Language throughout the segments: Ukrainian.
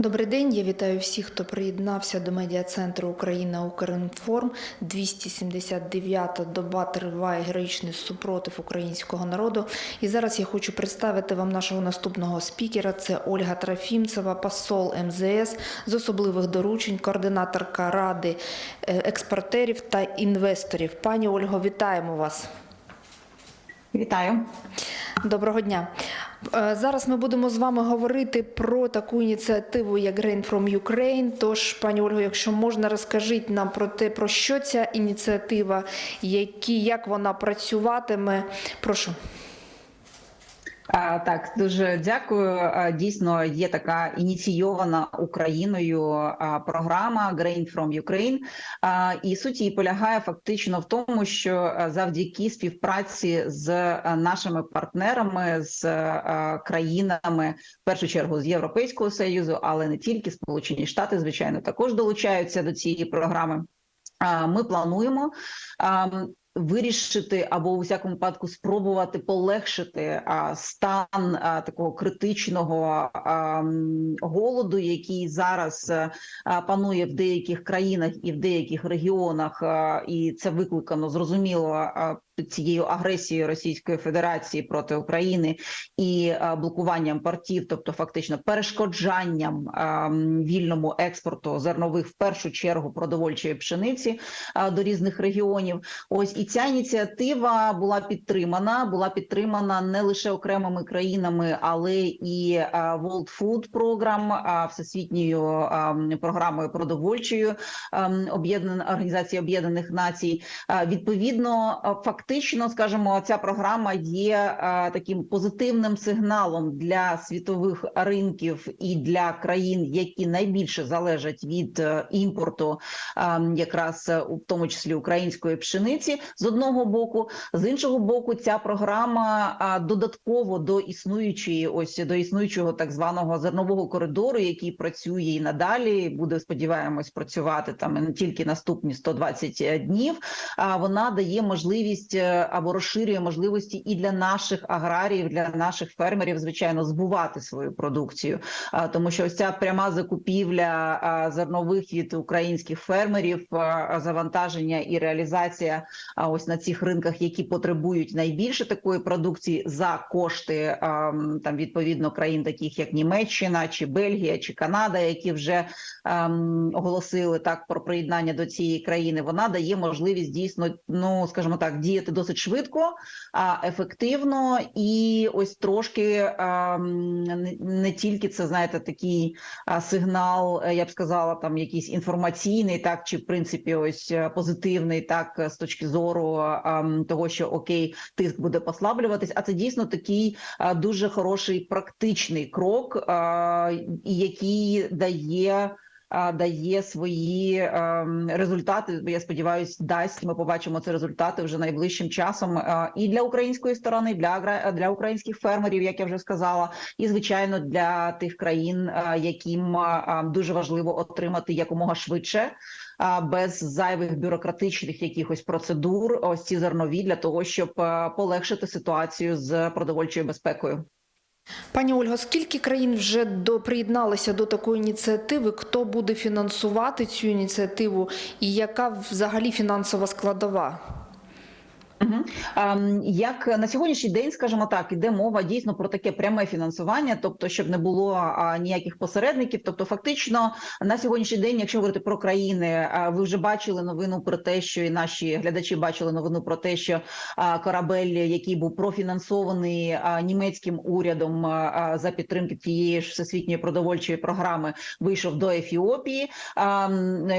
Добрий день. Я вітаю всіх, хто приєднався до медіа центру Україна Укрінформ. 279-та доба триває героїчний супротив українського народу. І зараз я хочу представити вам нашого наступного спікера. Це Ольга Трофімцева, посол МЗС з особливих доручень, координаторка ради е, експортерів та інвесторів. Пані Ольго, вітаємо вас. Вітаю. Доброго дня. Е, Зараз ми будемо з вами говорити про таку ініціативу, як Grain from Ukraine. Тож, пані Ольго, якщо можна, розкажіть нам про те, про що ця ініціатива, які, як вона працюватиме. Прошу. Так, дуже дякую. Дійсно, є така ініційована Україною програма Grain from Ukraine. І суть її полягає фактично в тому, що завдяки співпраці з нашими партнерами, з країнами, в першу чергу з Європейського союзу, але не тільки Сполучені Штати, звичайно, також долучаються до цієї програми. Ми плануємо. Вирішити або у всякому випадку спробувати полегшити а, стан а, такого критичного а, голоду, який зараз а, панує в деяких країнах і в деяких регіонах, а, і це викликано зрозуміло а, цією агресією Російської Федерації проти України і блокуванням портів, тобто фактично перешкоджанням вільному експорту зернових в першу чергу продовольчої пшениці до різних регіонів. Ось і ця ініціатива була підтримана. Була підтримана не лише окремими країнами, але і World Food Program, всесвітньою програмою продовольчою а, м, організації Об'єднаних Націй. Відповідно, а, фактично, скажімо, ця програма є а, таким позитивним сигналом для світових ринків і для країн, які найбільше залежать від е, імпорту, а, якраз е, у тому числі української пшениці, з одного боку, з іншого боку, ця програма додатково до існуючої, ось до існуючого так званого зернового коридору, який працює і надалі, буде сподіваємось працювати там не тільки наступні 120 днів. А вона дає можливість е, або розширює можливості і для наших аграріїв, для наших фермерів, звичайно, збувати свою продукцію, тому що ось ця пряма закупівля зернових від українських фермерів, завантаження і реалізація ось на цих ринках, які потребують найбільше такої продукції за кошти там відповідно країн, таких як Німеччина чи Бельгія чи Канада, які вже оголосили так про приєднання до цієї країни. Вона дає можливість дійсно, ну скажімо так, діяти досить швидко, ефективно, і ось трошки не, тільки це знаєте, такий сигнал, е, я б сказала, там якийсь інформаційний, так чи в принципі, ось е, позитивний, так з точки зору того, що окей, тиск буде послаблюватись. А це дійсно такий дуже хороший практичний крок, який дає. Дає свої ем, результати. Я сподіваюся, дасть. Ми побачимо ці результати вже найближчим часом. е, і для української сторони, для агра- для українських фермерів, як я вже сказала, і звичайно для тих країн, е, яким е, дуже важливо отримати якомога швидше без зайвих бюрократичних якихось процедур, ось ці зернові для того, щоб е, полегшити ситуацію з продовольчою безпекою. Пані Ольго, скільки країн вже до, приєдналися до такої ініціативи? Хто буде фінансувати цю ініціативу і яка взагалі фінансова складова? Ем, як на сьогоднішній день, скажімо так, іде мова дійсно про таке пряме фінансування, тобто, щоб не було ніяких посередників. Тобто, фактично, на сьогоднішній день, якщо говорити про країни, ви вже бачили новину про те, що і наші глядачі бачили новину про те, що корабель, який був профінансований німецьким урядом за підтримки тієї ж всесвітньої продовольчої програми, вийшов до Ефіопії. А,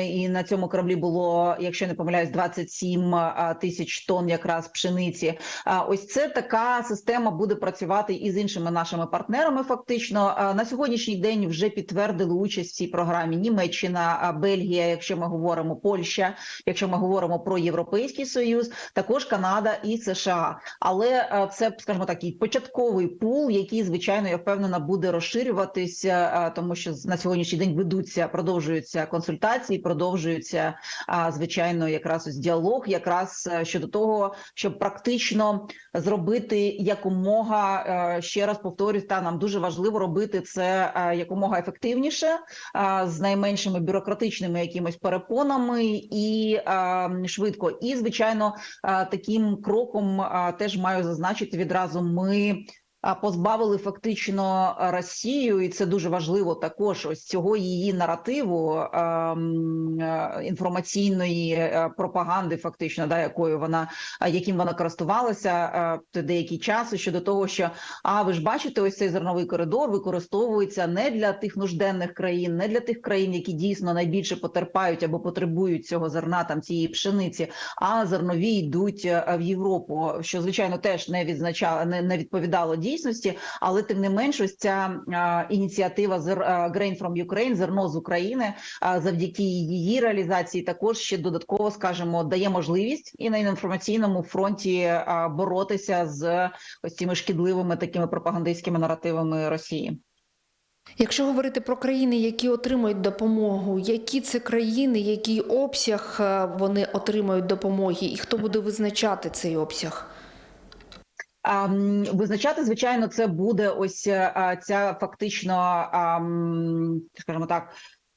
і на цьому кораблі було, якщо не помиляюсь, 27 а, тисяч тонн якраз пшениці. А ось це така система буде працювати і з іншими нашими партнерами. Фактично на сьогоднішній день вже підтвердили участь в цій програмі Німеччина, Бельгія, якщо ми говоримо Польща, якщо ми говоримо про Європейський Союз, також Канада і США. Але це, скажімо, такий початковий пул, який звичайно я впевнена буде розширюватися, тому що на сьогоднішній день ведуться, продовжуються консультації, продовжуються звичайно, якраз ось діалог, якраз е, щодо того, щоб практично зробити якомога е, ще раз повторюсь, та нам дуже важливо робити це е, якомога ефективніше, е, з найменшими бюрократичними якимось перепонами і швидко. І звичайно, таким кроком теж маю зазначити відразу. Ми позбавили фактично Росію, і це дуже важливо також ось цього її наративу інформаційної е, пропаганди, фактично, да, якою вона яким вона користувалася деякий час щодо того, що а ви ж бачите, ось цей зерновий коридор використовується не для тих нужденних країн, не для тих країн, які дійсно найбільше потерпають або потребують цього зерна, там цієї пшениці, а зернові йдуть е, в Європу, що звичайно теж не відзначало, не, не відповідало дійсності, але тим не менш, ось ця ініціатива а, Grain from Ukraine, зерно з України, завдяки її реалізації, також ще додатково скажімо, дає можливість і на інформаційному фронті боротися з ось цими шкідливими такими пропагандистськими наративами Росії. Якщо говорити про країни, які отримують допомогу, які це країни, який обсяг е, вони отримують допомоги, і хто буде визначати цей обсяг? Визначати, звичайно, це буде ось е, ця фактично, скажімо так.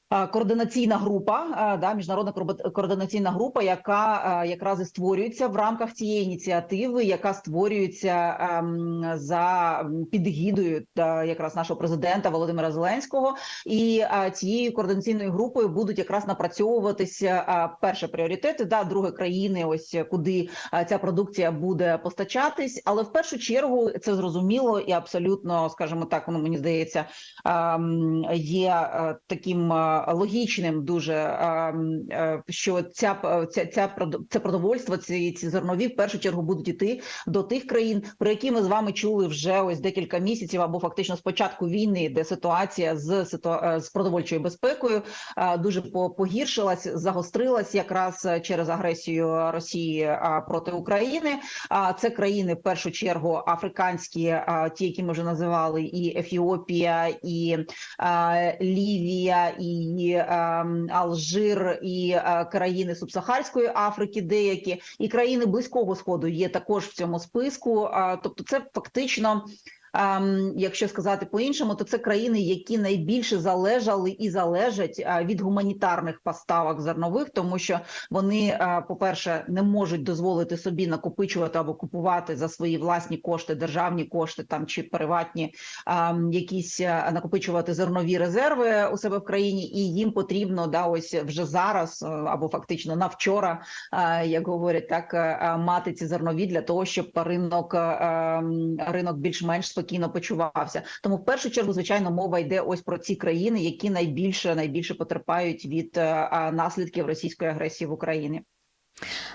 А, Координаційна група, да, міжнародна координаційна група, яка якраз і створюється в рамках цієї ініціативи, яка створюється ем, за підгідою якраз нашого президента Володимира Зеленського, і цією координаційною групою будуть якраз напрацьовуватися перше пріоритети, да, друге країни, ось куди ця продукція буде постачатись. Але в першу чергу це зрозуміло і абсолютно, скажімо так, ну мені здається, ем, є е, таким е, логічним дуже, ем, е, що ця ця, ця це продовольство, ці, ці зернові в першу чергу будуть іти до тих країн, про які ми з вами чули вже ось декілька місяців, або фактично з початку війни, де ситуація з е, з продовольчою безпекою е, дуже по- погіршилась, загострилась якраз е, через агресію Росії е, проти України. А це країни в першу чергу африканські, ті, які ми вже називали, і Ефіопія, і Лівія, і ем, Алжир, і е, країни Субсахарської Африки, деякі, і країни Близького Сходу є також в цьому списку. А, Тобто, це фактично. Ем, Якщо сказати по-іншому, то це країни, які найбільше залежали і залежать від гуманітарних поставок зернових, тому що вони, по-перше, не можуть дозволити собі накопичувати або купувати за свої власні кошти, державні кошти там чи приватні якісь накопичувати зернові резерви у себе в країні, і їм потрібно да ось вже зараз або фактично на вчора, як говорять, так мати ці зернові для того, щоб ринок ринок більш-менш спокійно почувався. Тому в першу чергу, звичайно, мова йде ось про ці країни, які найбільше найбільше потерпають від а, наслідків російської агресії в Україні.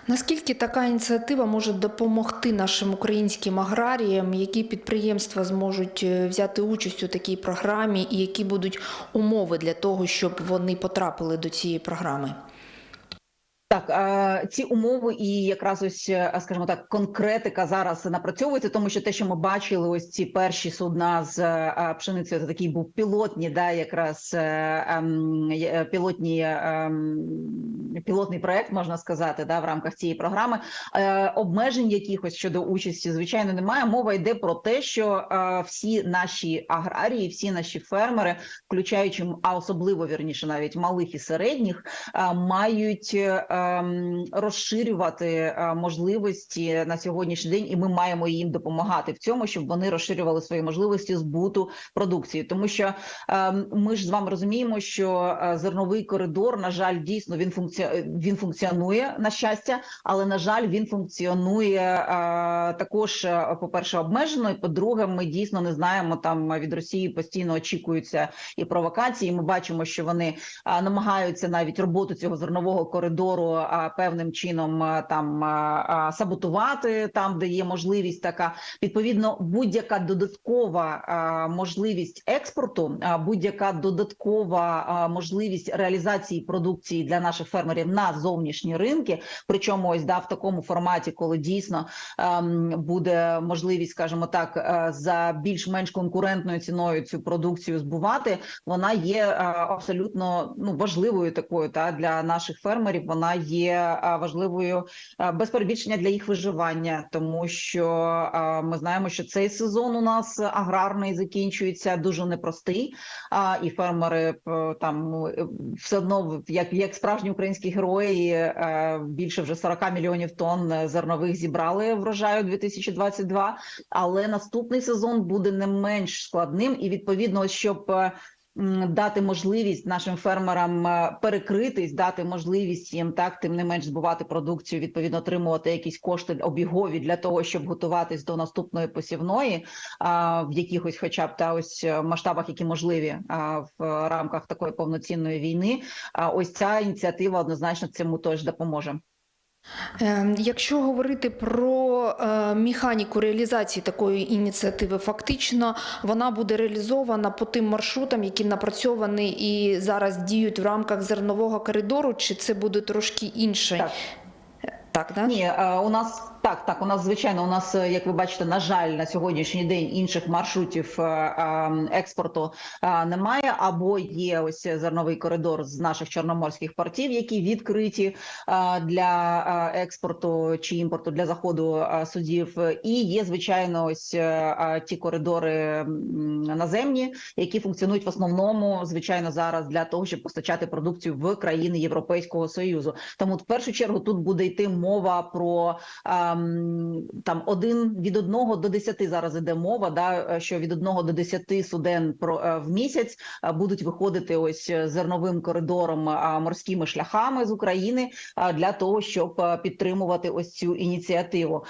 Наскільки така ініціатива може допомогти нашим українським аграріям, які підприємства зможуть е, взяти участь у такій програмі, і які будуть умови для того, щоб вони потрапили до цієї програми? Так, ці умови і якраз ось, е, скажімо так, конкретика зараз напрацьовується, тому що те, що ми бачили, ось ці перші судна з е, пшеницею, це такий був пілотні, да, якраз е, ем, пілотні ем, пілотний проект, можна сказати, да, в рамках цієї програми. Обмежень якихось щодо участі, звичайно, немає. Мова йде про те, що всі наші аграрії, всі наші фермери, включаючи а особливо вірніше, навіть малих і середніх, мають розширювати е, можливості на сьогоднішній день, і ми маємо їм допомагати в цьому, щоб вони розширювали свої можливості збуту продукції. Тому що ем, ми ж з вами розуміємо, що е, зерновий коридор, на жаль, дійсно він функці... він функціонує на щастя, але на жаль, він функціонує е, також, е, по-перше, обмежено. І по-друге, ми дійсно не знаємо там від Росії постійно очікуються і провокації. Ми бачимо, що вони намагаються навіть роботу цього зернового коридору певним чином там саботувати, там де є можливість така. Відповідно, будь-яка додаткова можливість експорту, будь-яка додаткова можливість реалізації продукції для наших фермерів на зовнішні ринки. Причому ось да в такому форматі, коли дійсно ем, буде можливість, скажімо так, е, за більш-менш конкурентною ціною цю продукцію збувати, вона є е, абсолютно ну важливою такою та для наших фермерів. Вона є важливою без перебільшення для їх виживання, тому що ми знаємо, що цей сезон у нас аграрний закінчується дуже непростий. І фермери там ну, е, все одно, як, як справжні українські герої, е, більше вже 40 мільйонів тонн е, зернових зібрали врожаю 2022, але наступний сезон буде не менш складним, і відповідно, щоб е, дати можливість нашим фермерам е, перекритись, дати можливість їм так тим не менш збувати продукцію, відповідно отримувати якісь кошти обігові для того, щоб готуватись до наступної посівної а, в якихось, хоча б та ось е, масштабах, які можливі в рамках такої повноцінної війни. А ось ця ініціатива однозначно цьому теж допоможе. Е, Якщо говорити про е, механіку реалізації такої ініціативи, фактично вона буде реалізована по тим маршрутам, які напрацьовані і зараз діють в рамках зернового коридору, чи це буде трошки інше? Так. Так, да? Ні, е, у нас так, так. У нас звичайно, у нас, е, як ви бачите, на жаль, на сьогоднішній день інших маршрутів е, е, експорту немає. Або є ось зерновий коридор з наших чорноморських портів, які відкриті для експорту чи імпорту для заходу судів. І є звичайно ось ті коридори наземні, які функціонують в основному, звичайно, зараз для того, щоб постачати продукцію в країни Європейського союзу. Тому в першу чергу тут буде йти мова про там один від одного до десяти зараз іде мова. Да що від одного до десяти суден про е, в місяць е, будуть виходити ось е, зерновим коридором е, морськими шляхами з України е, для того, щоб е, підтримувати ось цю ініціативу.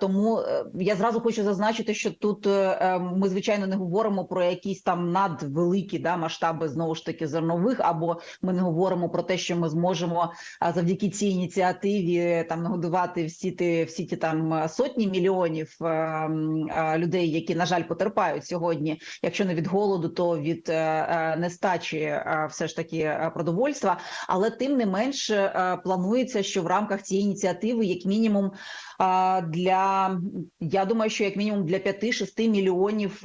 Тому е, я зразу хочу зазначити, що тут е, е, ми звичайно не говоримо про якісь там надвеликі да масштаби знову ж таки зернових, або ми не говоримо про те, що ми зможемо завдяки цій ініціативі там нагодувати всі ті всі ті там е, сотні мільйонів е, е, людей, які на жаль потерпають сьогодні, якщо не від голоду, то від е, е, нестачі е, все ж таки е, продовольства. Але тим не менш е, планується, що в рамках цієї ініціативи, як мінімум, для я думаю, що як мінімум для 5-6 мільйонів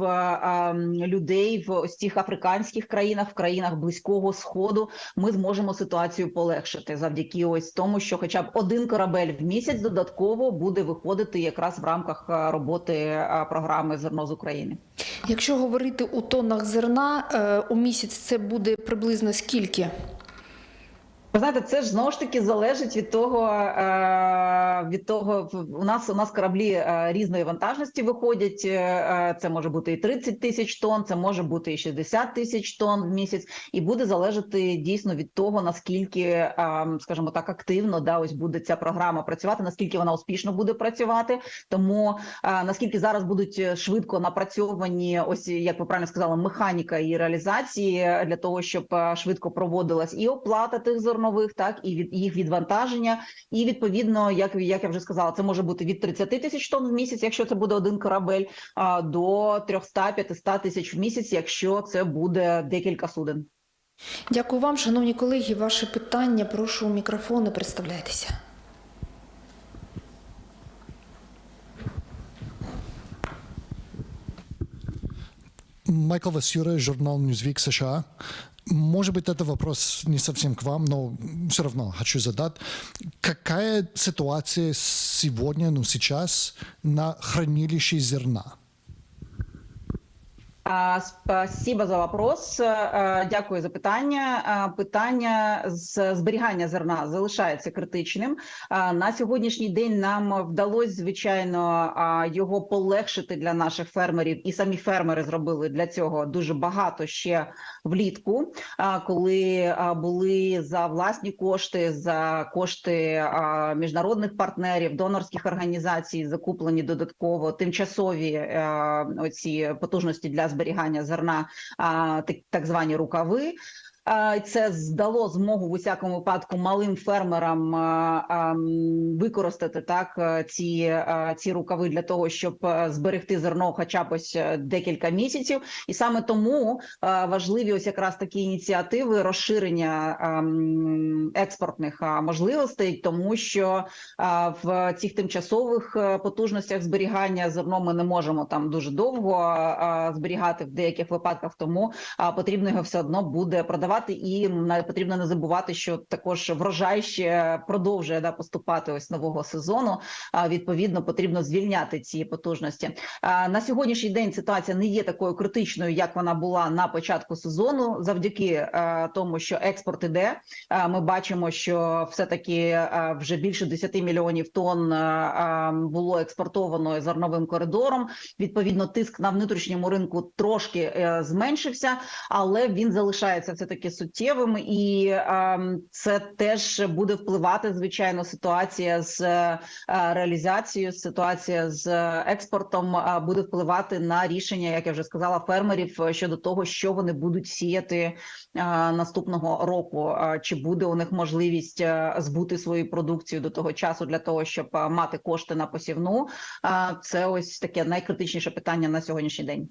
людей в ось цих африканських країнах, в країнах близького сходу, ми зможемо ситуацію полегшити завдяки ось тому, що, хоча б один корабель в місяць додатково буде виходити якраз в рамках роботи програми зерно з України. Якщо говорити у тоннах зерна, е, у місяць це буде приблизно скільки? Ви знаєте, це ж знову ж таки залежить від того, е, від того, у нас у нас кораблі е, різної вантажності виходять. е, Це може бути і 30 тисяч тонн, це може бути і 60 тисяч тонн в місяць, і буде залежати дійсно від того, наскільки, скажімо так, активно да ось буде ця програма працювати, наскільки вона успішно буде працювати. Тому наскільки зараз будуть швидко напрацьовані, ось як ви правильно сказали, механіка і реалізації для того, щоб швидко проводилась і оплата тих зернових, так і від їх відвантаження. І відповідно, як як я вже сказала, це може бути від 30 тисяч тонн в місяць, якщо це буде один корабель, а до 300-500 тисяч в місяць, якщо це буде декілька суден. Дякую вам, шановні колеги. Ваше питання. Прошу у мікрофон і представляйтеся. Майкл Васюра, журнал Newsweek США. Может быть, это вопрос не совсем к вам, но все равно хочу задать. Какая ситуация сегодня, ну сейчас, на хранилище зерна? Спасибо за вопрос. Е, Дякую за питання. Питання з зберігання зерна залишається критичним. На сьогоднішній день нам вдалося, звичайно, його полегшити для наших фермерів, і самі фермери зробили для цього дуже багато ще влітку, коли були за власні кошти, за кошти міжнародних партнерів, донорських організацій, закуплені додатково тимчасові е, оці потужності для зберігання зерна, а, так звані рукави. Це здало змогу в усякому випадку малим фермерам використати так е, ці, ці рукави для того, щоб е, зберегти зерно, хоча б ось е, декілька місяців, і саме тому важливі ось якраз такі ініціативи розширення експортних можливостей, тому що в цих тимчасових потужностях зберігання зерно ми не можемо там дуже довго зберігати в деяких випадках, тому потрібно його все одно буде продавати продавати, і м, потрібно не забувати, що також врожай ще продовжує да поступати ось нового сезону. А відповідно потрібно звільняти ці потужності. А, На сьогоднішній день ситуація не є такою критичною, як вона була на початку сезону, завдяки е, тому, що експорт іде. Е, Ми бачимо, що все таки вже більше 10 мільйонів тонн е, е, було експортовано зерновим коридором. Відповідно, тиск на внутрішньому ринку трошки е, зменшився, але він залишається все таки суттєвим, і е, це теж буде впливати звичайно ситуація з е, реалізацією, ситуація з експортом е, буде впливати на рішення, як я вже сказала, фермерів е, щодо того, що вони будуть сіяти е, наступного року. Е, Чи буде у них можливість е, збути свою продукцію до того часу для того, щоб е, мати кошти на посівну? Е, Це ось таке найкритичніше питання на сьогоднішній день.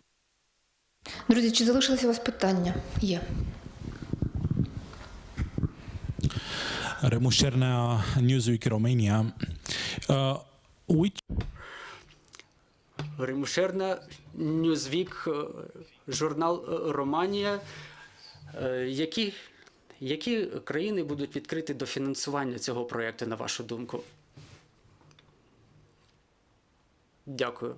Друзі, чи залишилися у вас питання? Є. Remus Cernea, Newsweek Romania. Uh, which Ньюзвік, е, журнал е, Романія. Е, Які, які країни будуть відкриті до фінансування цього проєкту, на вашу думку? Дякую.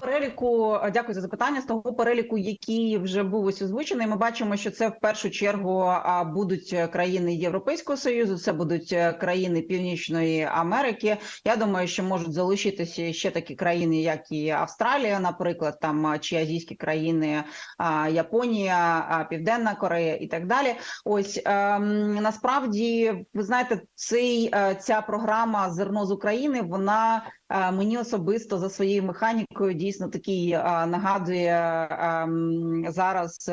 Переліку е, дякую за запитання. З того переліку, який вже був ось озвучений, ми бачимо, що це в першу чергу будуть е, країни Європейського союзу, це будуть е, країни Північної Америки. Я думаю, що можуть залишитися ще такі країни, як і Австралія, наприклад, там чи азійські країни, Японія, Південна Корея і так далі. Ось ем, насправді, ви знаєте, цей ця програма зерно з України. Вона мені особисто за своєю механікою дійсно такий нагадує зараз.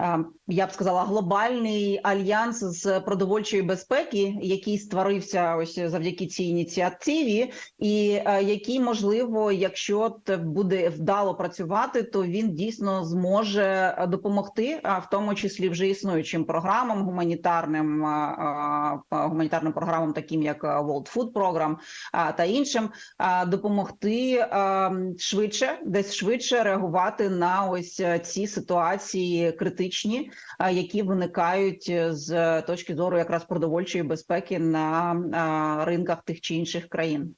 Е, Я б сказала, глобальний альянс з продовольчої безпеки, який створився ось завдяки цій ініціативі, і е, який можливо, якщо буде вдало працювати, то він дійсно зможе допомогти, в тому числі вже існуючим програмам гуманітарним е, гуманітарним програмам, таким як World Food Program та іншим, допомогти швидше, десь швидше реагувати на ось ці ситуації критичні, а, які виникають е, з точки зору якраз продовольчої безпеки на ринках тих чи інших країн.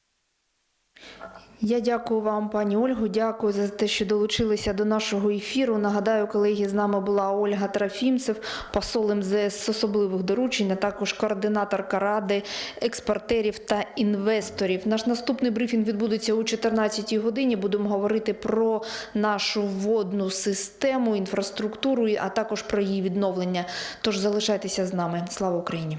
Я дякую вам, пані Ольгу. Дякую за те, що долучилися до нашого ефіру. Нагадаю, колеги, з нами була Ольга Трофімцев, посол МЗС з особливих доручень, а також координаторка ради експортерів та інвесторів. Наш наступний брифінг відбудеться о 14 годині. Будемо говорити про нашу водну систему, інфраструктуру, а також про її відновлення. Тож залишайтеся з нами. Слава Україні!